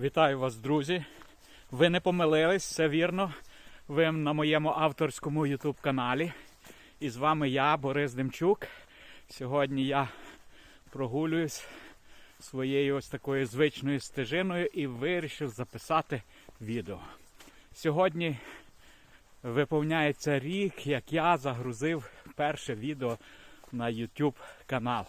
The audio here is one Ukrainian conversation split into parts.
Вітаю вас, друзі. Ви не помилились, все вірно. Ви на моєму авторському YouTube каналі. І з вами я, Борис Демчук. Сьогодні я прогулююсь своєю ось такою звичною стежиною і вирішив записати відео. Сьогодні виповняється рік, як я загрузив перше відео на YouTube канал.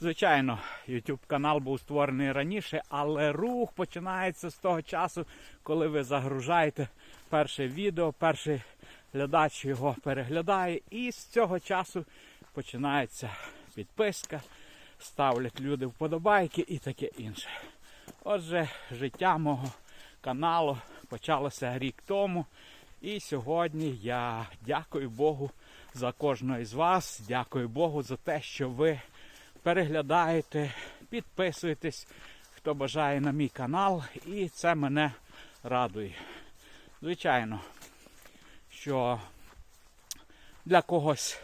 Звичайно, YouTube канал був створений раніше, але рух починається з того часу, коли ви загружаєте перше відео, перший глядач його переглядає, і з цього часу починається підписка, ставлять люди вподобайки і таке інше. Отже, життя мого каналу почалося рік тому. І сьогодні я дякую Богу за кожного із вас. Дякую Богу за те, що ви переглядаєте, підписуєтесь, хто бажає на мій канал, і це мене радує. Звичайно, що для когось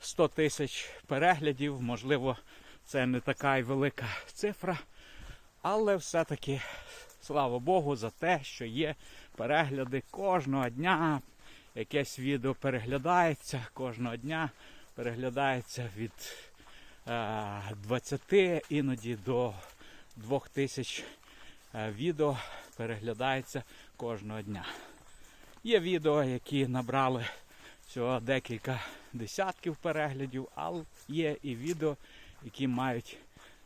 100 тисяч переглядів, можливо, це не така й велика цифра, але все-таки слава Богу за те, що є перегляди кожного дня. Якесь відео переглядається, кожного дня переглядається від 20 іноді до 2000 відео переглядається кожного дня. Є відео, які набрали всього декілька десятків переглядів, але є і відео, які мають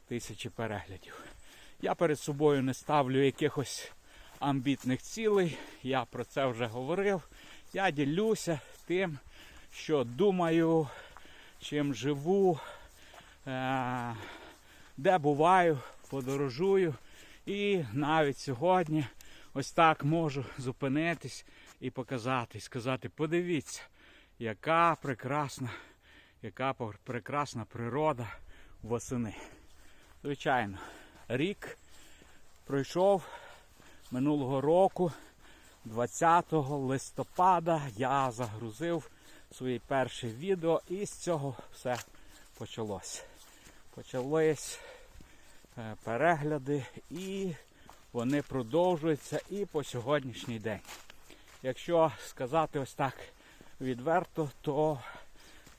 тисячі переглядів. Я перед собою не ставлю якихось амбітних цілей, я про це вже говорив. Я ділюся тим, що думаю, чим живу, е, де буваю, подорожую. І навіть сьогодні ось так можу зупинитись і показати, сказати, подивіться, яка прекрасна, яка прекрасна природа восени. Звичайно, рік пройшов минулого року, 20 листопада, я загрузив свої перші відео і з цього все почалось. Почались е, перегляди і вони продовжуються і по сьогоднішній день. Якщо сказати ось так відверто, то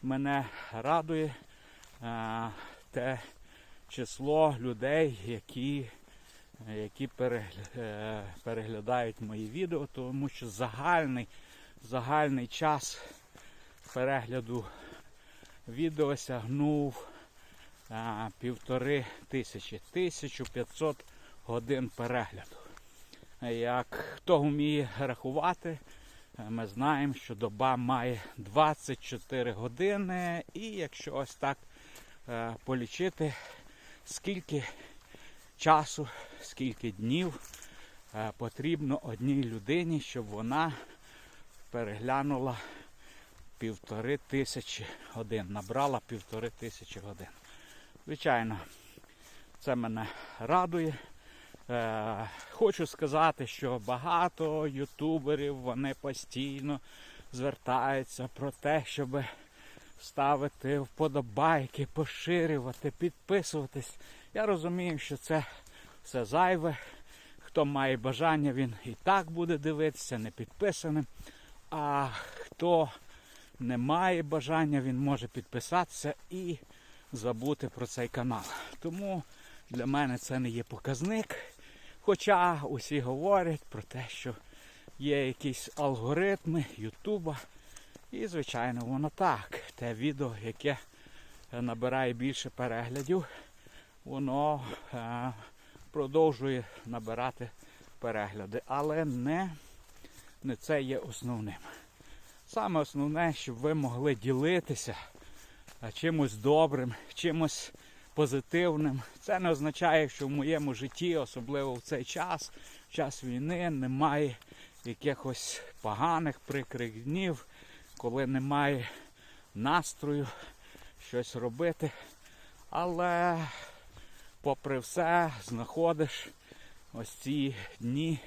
мене радує е, те число людей, які які переглядають мої відео, тому що загальний загальний час перегляду відео сягнув півтори тисячі, 1500 годин перегляду. Як хто вміє рахувати, ми знаємо, що доба має 24 години, і якщо ось так е, полічити, скільки часу, скільки днів е, потрібно одній людині, щоб вона переглянула півтори тисячі годин, набрала півтори тисячі годин. Звичайно, це мене радує. Е, хочу сказати, що багато ютуберів вони постійно звертаються про те, щоб ставити вподобайки, поширювати, підписуватись. Я розумію, що це все зайве. Хто має бажання, він і так буде дивитися, не підписаним. А хто не має бажання, він може підписатися і забути про цей канал. Тому для мене це не є показник. Хоча усі говорять про те, що є якісь алгоритми Ютуба. І, звичайно, воно так. Те відео, яке набирає більше переглядів, воно е, продовжує набирати перегляди. Але не, не це є основним. Саме основне, щоб ви могли ділитися чимось добрим, чимось позитивним. Це не означає, що в моєму житті, особливо в цей час, в час війни, немає якихось поганих прикрих днів, коли немає настрою щось робити. Але, попри все, знаходиш ось ці дні.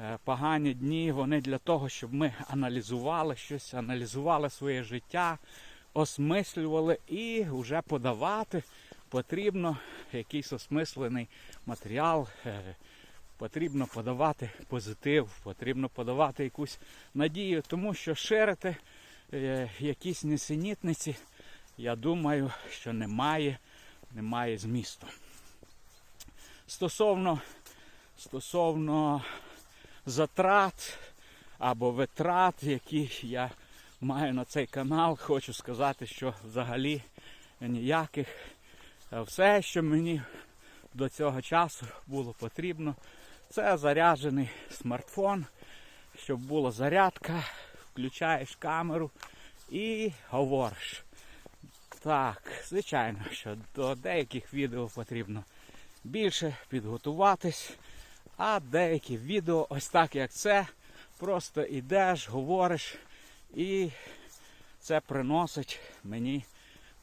Е, погані дні, вони для того, щоб ми аналізували щось, аналізували своє життя, осмислювали і вже подавати потрібно якийсь осмислений матеріал, е, потрібно подавати позитив, потрібно подавати якусь надію, тому що ширити е, якісь несенітниці, я думаю, що немає, немає змісту. Стосовно, стосовно затрат або витрат, які я маю на цей канал, хочу сказати, що взагалі ніяких. Е, Все, що мені до цього часу було потрібно, це заряджений смартфон, щоб була зарядка, включаєш камеру і говориш. Так, звичайно, що до деяких відео потрібно більше підготуватись, а деякі відео, ось так як це, просто йдеш, говориш, і це приносить мені,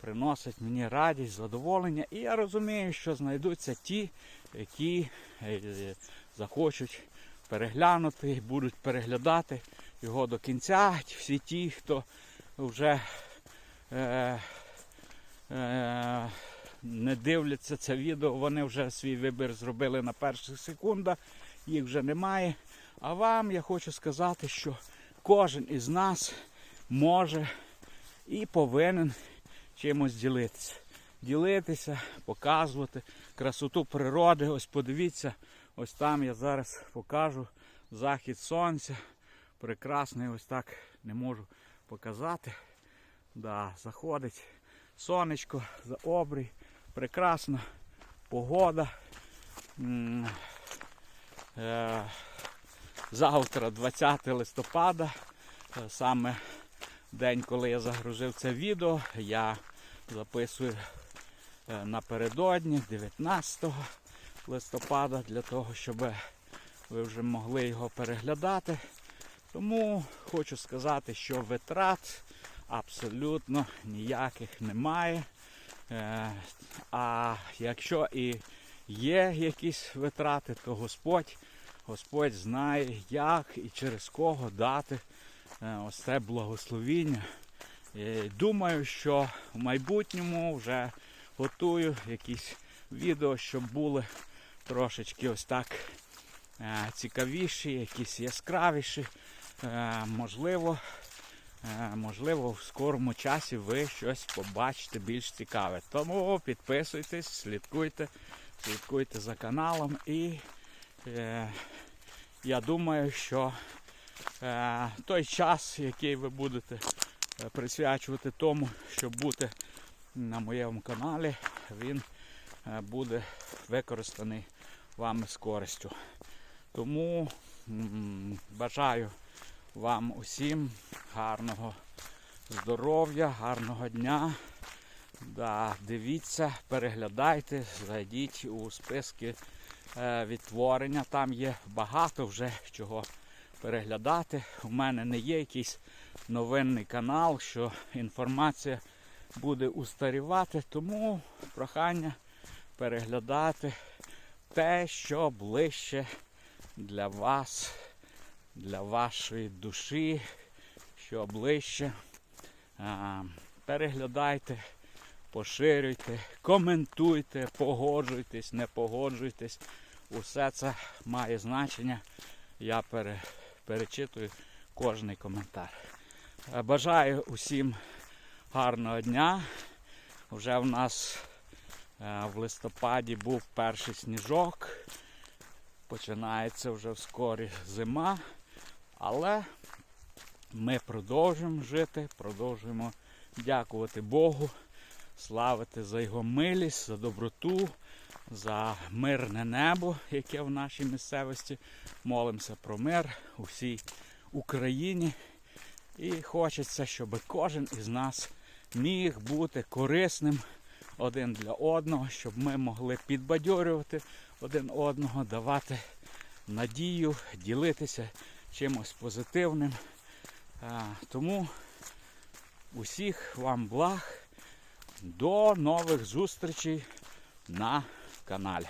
приносить мені радість, задоволення. І я розумію, що знайдуться ті, які е, захочуть переглянути, будуть переглядати його до кінця. Всі ті, хто вже е, е, не дивляться це відео, вони вже свій вибір зробили на перших секундах, їх вже немає. А вам я хочу сказати, що кожен із нас може і повинен чимось ділитися. Ділитися, показувати красоту природи. Ось подивіться, ось там я зараз покажу захід сонця. Прекрасний, ось так не можу показати. Да, заходить сонечко за обрій. Прекрасна погода. Е, Завтра, 20 листопада, е, саме день, коли я загрузив це відео, я записую е, напередодні 19 листопада для того, щоб ви вже могли його переглядати. Тому хочу сказати, що витрат абсолютно ніяких немає. Е, А якщо і є якісь витрати, то Господь, Господь знає, як і через кого дати е, ось це благословіння. Е, Думаю, що в майбутньому вже готую якісь відео, щоб були трошечки ось так е, цікавіші, якісь яскравіші. Е, Можливо, Можливо, в скорому часі ви щось побачите більш цікаве. Тому підписуйтесь, слідкуйте, слідкуйте за каналом і я думаю, що е, той час, який ви будете е, присвячувати тому, щоб бути на моєму каналі, він е, буде використаний вами з користю. Тому бажаю вам усім гарного здоров'я, гарного дня. Да, дивіться, переглядайте, зайдіть у списки е, відтворення. Там є багато вже чого переглядати. У мене не є якийсь новинний канал, що інформація буде устарівати, тому прохання переглядати те, що ближче для вас для вашої душі, що ближче. Переглядайте, поширюйте, коментуйте, погоджуйтесь, не погоджуйтесь. Усе це має значення. Я пере, перечитую кожний коментар. Е, Бажаю усім гарного дня. Вже в нас е, в листопаді був перший сніжок. Починається вже вскорі зима. Але ми продовжуємо жити, продовжуємо дякувати Богу, славити за його милість, за доброту, за мирне небо, яке в нашій місцевості. Молимося про мир у всій Україні. І хочеться, щоб кожен із нас міг бути корисним один для одного, щоб ми могли підбадьорювати один одного, давати надію, ділитися чимось позитивним. Тому усіх вам благ. До нових зустрічей на каналі.